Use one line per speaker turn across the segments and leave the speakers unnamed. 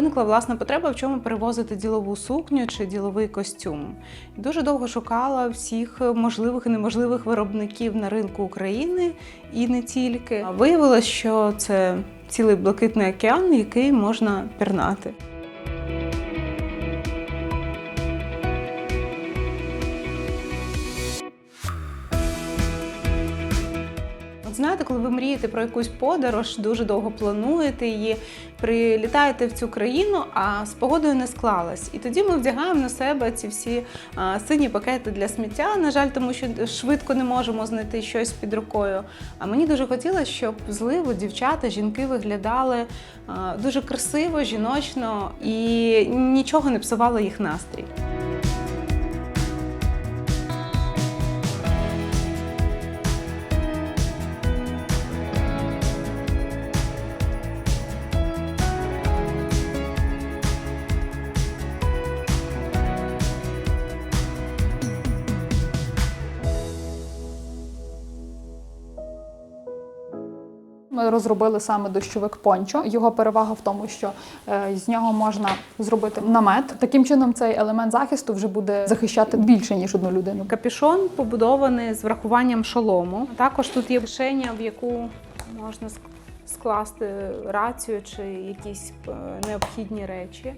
Виникла власна потреба, в чому перевозити ділову сукню чи діловий костюм. Дуже довго шукала всіх можливих і неможливих виробників на ринку України і не тільки. Виявилось, що це цілий блакитний океан, який можна пірнати. Знаєте, коли ви мрієте про якусь подорож, дуже довго плануєте її, прилітаєте в цю країну, а з погодою не склалась. І тоді ми вдягаємо на себе ці всі сині пакети для сміття. На жаль, тому що швидко не можемо знайти щось під рукою. А мені дуже хотілося, щоб зливу дівчата, жінки виглядали дуже красиво, жіночно і нічого не псувало їх настрій.
Ми розробили саме дощовик пончо. Його перевага в тому, що е, з нього можна зробити намет. Таким чином, цей елемент захисту вже буде захищати більше ніж одну людину.
Капюшон побудований з врахуванням шолому. Також тут є кишеня, в яку можна скласти рацію чи якісь е, необхідні речі.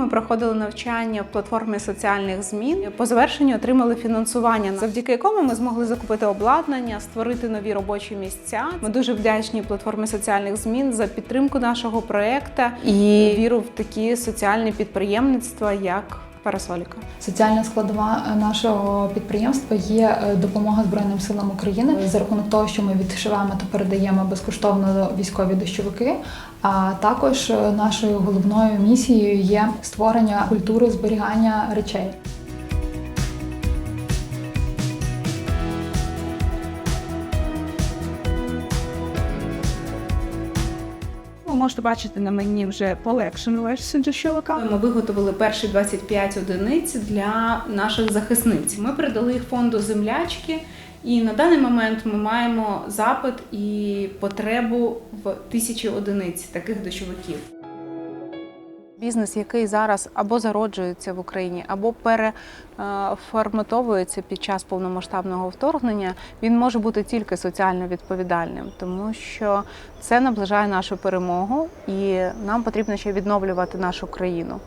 Ми проходили навчання в платформі соціальних змін. По завершенню отримали фінансування, завдяки якому ми змогли закупити обладнання, створити нові робочі місця. Ми дуже вдячні платформі соціальних змін за підтримку нашого проекту і віру в такі соціальні підприємництва, як Парасоліка.
Соціальна складова е, нашого підприємства є е, допомога Збройним силам України за рахунок того, що ми відшиваємо та передаємо безкоштовно військові дощовики. А також е, нашою головною місією є створення культури зберігання речей.
Ви можете бачити на мені вже полегшену версію дощовика.
Ми виготовили перші 25 одиниць для наших захисниць. Ми передали їх фонду землячки, і на даний момент ми маємо запит і потребу в тисячі одиниць таких дощовиків. Бізнес, який зараз або зароджується в Україні, або переформатовується під час повномасштабного вторгнення, він може бути тільки соціально відповідальним, тому що це наближає нашу перемогу, і нам потрібно ще відновлювати нашу країну.